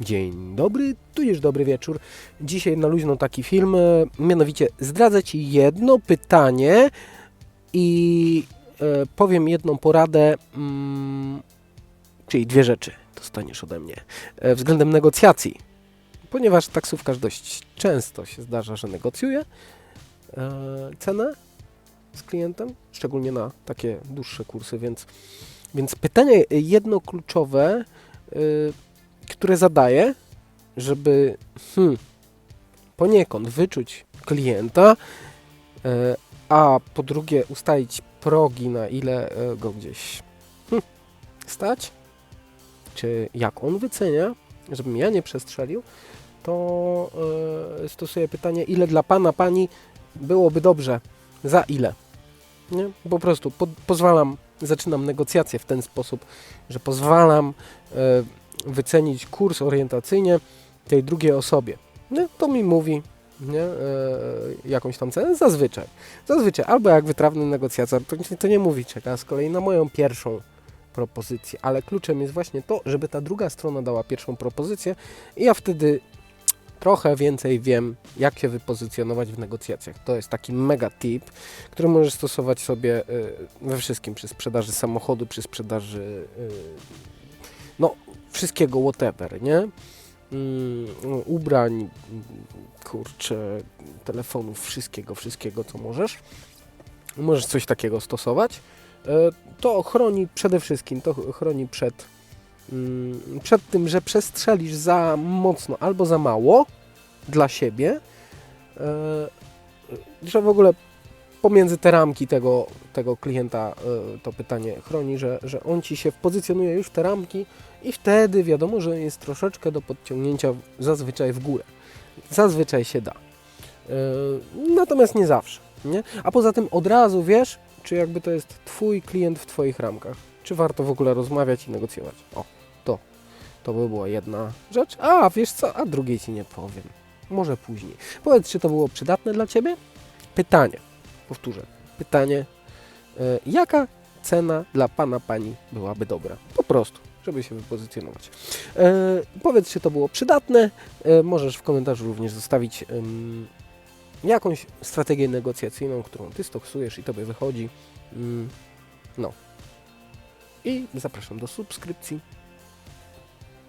Dzień dobry, tudzież dobry wieczór. Dzisiaj na luźno taki film, e, mianowicie zdradzę Ci jedno pytanie i e, powiem jedną poradę, mm, czyli dwie rzeczy dostaniesz ode mnie e, względem negocjacji. Ponieważ taksówkarz dość często się zdarza, że negocjuje cenę z klientem, szczególnie na takie dłuższe kursy, więc, więc pytanie jedno kluczowe, które zadaję, żeby hmm, poniekąd wyczuć klienta, e, a po drugie ustalić progi, na ile e, go gdzieś hmm, stać, czy jak on wycenia, żebym ja nie przestrzelił, to e, stosuję pytanie, ile dla pana, pani byłoby dobrze, za ile. Nie? Po prostu po, pozwalam, zaczynam negocjacje w ten sposób, że pozwalam e, wycenić kurs orientacyjnie tej drugiej osobie. Nie? To mi mówi nie? E, jakąś tam cenę, zazwyczaj. Zazwyczaj, albo jak wytrawny negocjator, to, to nie mówi, czeka z kolei na moją pierwszą propozycję, ale kluczem jest właśnie to, żeby ta druga strona dała pierwszą propozycję i ja wtedy trochę więcej wiem, jak się wypozycjonować w negocjacjach. To jest taki mega tip, który możesz stosować sobie y, we wszystkim, przy sprzedaży samochodu, przy sprzedaży y, no, wszystkiego, whatever, nie? Mm, ubrań, kurczę, telefonów, wszystkiego, wszystkiego, co możesz. Możesz coś takiego stosować. E, To chroni przede wszystkim, to chroni przed, mm, przed tym, że przestrzelisz za mocno albo za mało dla siebie, e, że w ogóle pomiędzy te ramki tego, tego klienta e, to pytanie chroni, że, że on ci się pozycjonuje już w te ramki i wtedy wiadomo, że jest troszeczkę do podciągnięcia zazwyczaj w górę. Zazwyczaj się da. E, Natomiast nie zawsze. Nie? A poza tym od razu wiesz, czy jakby to jest Twój klient w Twoich ramkach. Czy warto w ogóle rozmawiać i negocjować. O, to. To by była jedna rzecz. A, wiesz co? A drugiej Ci nie powiem. Może później. Powiedz, czy to było przydatne dla Ciebie? Pytanie. Powtórzę. Pytanie. E, jaka cena dla Pana, Pani byłaby dobra? Po prostu, żeby się wypozycjonować. E, powiedz, czy to było przydatne. E, możesz w komentarzu również zostawić jakąś strategię negocjacyjną, którą Ty stosujesz i Tobie wychodzi. Mm, no. I zapraszam do subskrypcji.